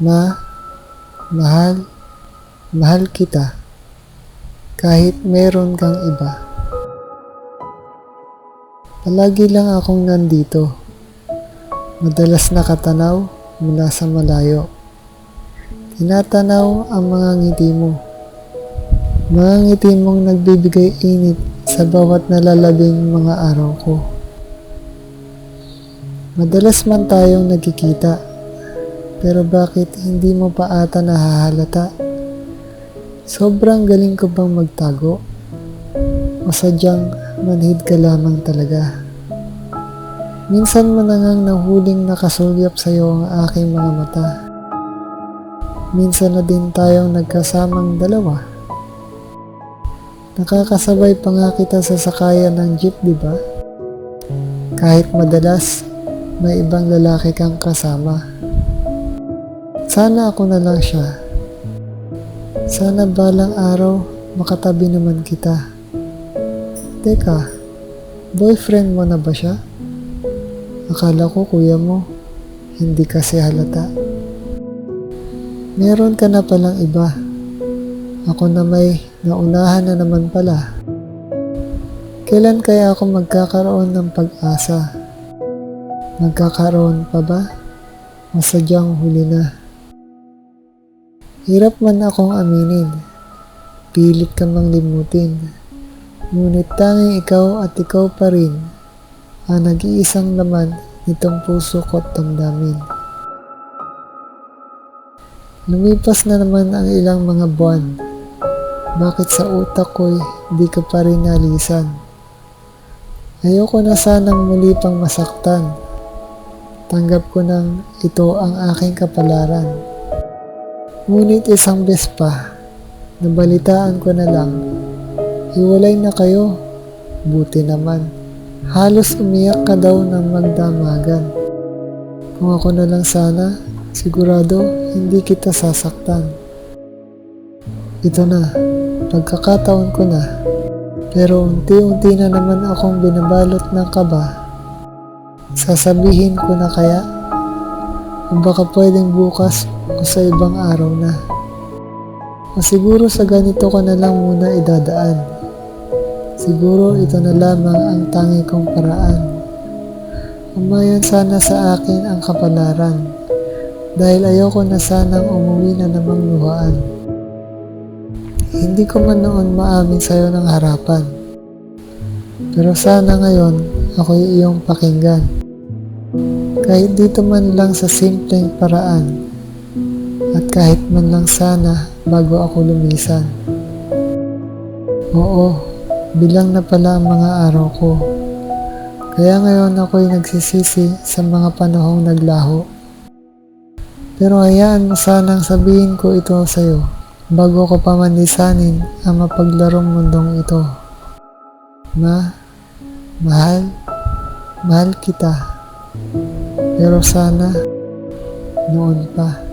Ma, mahal, mahal kita. Kahit meron kang iba. Palagi lang akong nandito. Madalas nakatanaw mula sa malayo. Tinatanaw ang mga ngiti mo. Mga ngiti mong nagbibigay init sa bawat nalalabing mga araw ko. Madalas man tayong nagkikita, pero bakit hindi mo pa ata nahahalata? Sobrang galing ko bang magtago? O sadyang manhid ka lamang talaga? Minsan mo na ngang nahuling nakasulyap sa'yo ang aking mga mata. Minsan na din tayong nagkasamang dalawa. Nakakasabay pa nga kita sa sakayan ng jeep, di ba? Kahit madalas, may ibang lalaki kang kasama. Sana ako na lang siya. Sana balang araw makatabi naman kita. Teka, boyfriend mo na ba siya? Akala ko kuya mo, hindi kasi halata. Meron ka na palang iba. Ako na may naunahan na naman pala. Kailan kaya ako magkakaroon ng pag-asa? Magkakaroon pa ba? O huli na? Hirap man akong aminin. Pilit ka mang limutin. Ngunit tanging ikaw at ikaw pa rin ang nag-iisang laman nitong puso ko't damdamin. Lumipas na naman ang ilang mga buwan. Bakit sa utak ko'y di ka pa rin nalisan? Ayoko na sanang muli pang masaktan. Tanggap ko nang ito ang aking kapalaran. Ngunit isang bes pa, nabalitaan ko na lang. Hiwalay na kayo. Buti naman. Halos umiyak ka daw ng magdamagan. Kung ako na lang sana, sigurado hindi kita sasaktan. Ito na, pagkakataon ko na. Pero unti-unti na naman akong binabalot ng kaba. Sasabihin ko na kaya? O baka pwedeng bukas o sa ibang araw na. O siguro sa ganito ko na lang muna idadaan. Siguro ito na lamang ang tangi kong paraan. Umayan sana sa akin ang kapalaran. Dahil ayoko na sanang umuwi na namang luhaan. Hindi ko man noon maamin sa'yo ng harapan. Pero sana ngayon ako'y iyong pakinggan. Kahit dito man lang sa simpleng paraan. At kahit man lang sana bago ako lumisan. Oo, bilang na pala ang mga araw ko. Kaya ngayon ako'y nagsisisi sa mga panahong naglaho. Pero hayaan mo sanang sabihin ko ito sa'yo bago ko pamanisanin ang mapaglarong mundong ito. Ma, mahal, mahal kita. Pero sana, noon pa.